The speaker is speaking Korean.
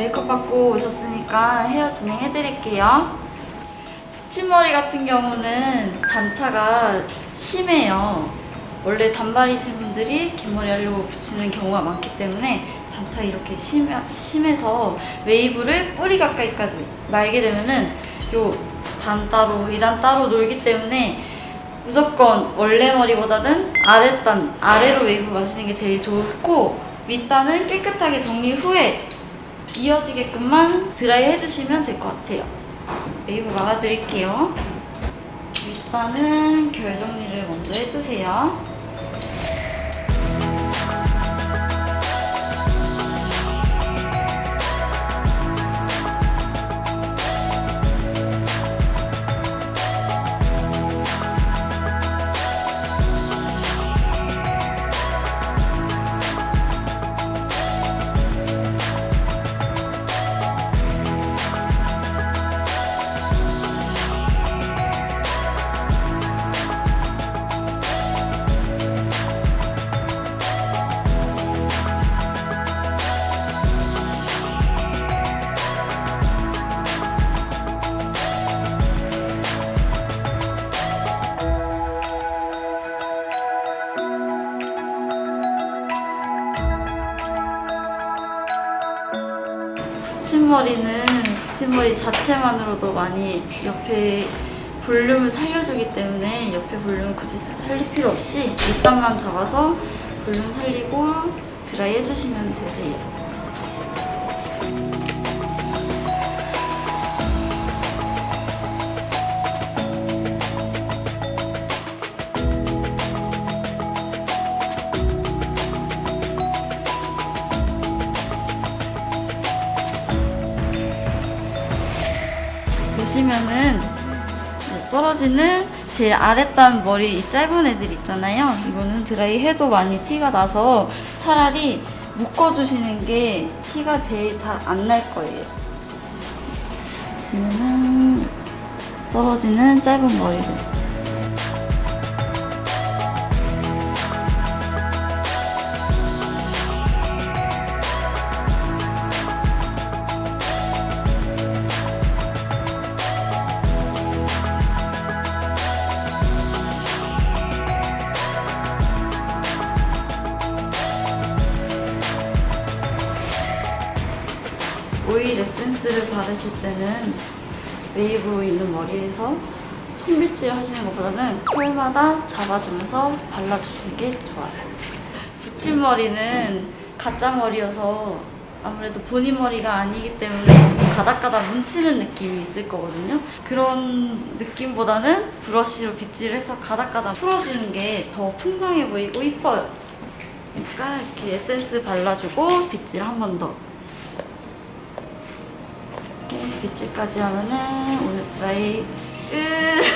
메이크업 받고 오셨으니까 헤어 진행해드릴게요. 붙임머리 같은 경우는 단차가 심해요. 원래 단발이신 분들이 긴 머리 하려고 붙이는 경우가 많기 때문에 단차 이렇게 심해, 심해서 웨이브를 뿌리 가까이까지 말게 되면은 요 단 따로, 위단 따로 놀기 때문에 무조건 원래 머리보다는 아랫단, 아래로 웨이브 마시는 게 제일 좋고 윗단은 깨끗하게 정리 후에 이어지게끔만 드라이 해주시면 될 것 같아요. 웨이브 막아드릴게요. 윗단은 결 정리를 먼저 해주세요. 붙임머리는 붙임머리 자체만으로도 많이 옆에 볼륨을 살려주기 때문에 옆에 볼륨 굳이 살릴 필요 없이 밑단만 잡아서 볼륨 살리고 드라이 해주시면 되세요. 보시면은 네, 떨어지는 제일 아랫단 머리 이 짧은 애들 있잖아요. 이거는 드라이 해도 많이 티가 나서 차라리 묶어주시는 게 티가 제일 잘 안 날 거예요. 보시면은 떨어지는 짧은 머리들. 오일 에센스를 바르실 때는 웨이브로 있는 머리에서 손빗질 하시는 것보다는 컬마다 잡아주면서 발라주시는 게 좋아요. 붙임 머리는 가짜 머리여서 아무래도 본인 머리가 아니기 때문에 가닥가닥 뭉치는 느낌이 있을 거거든요. 그런 느낌보다는 브러쉬로 빗질을 해서 가닥가닥 풀어주는 게 더 풍성해 보이고 이뻐요. 그러니까 이렇게 에센스 발라주고 빗질 한 번 더. 빗질까지 하면은 오늘 드라이 끝!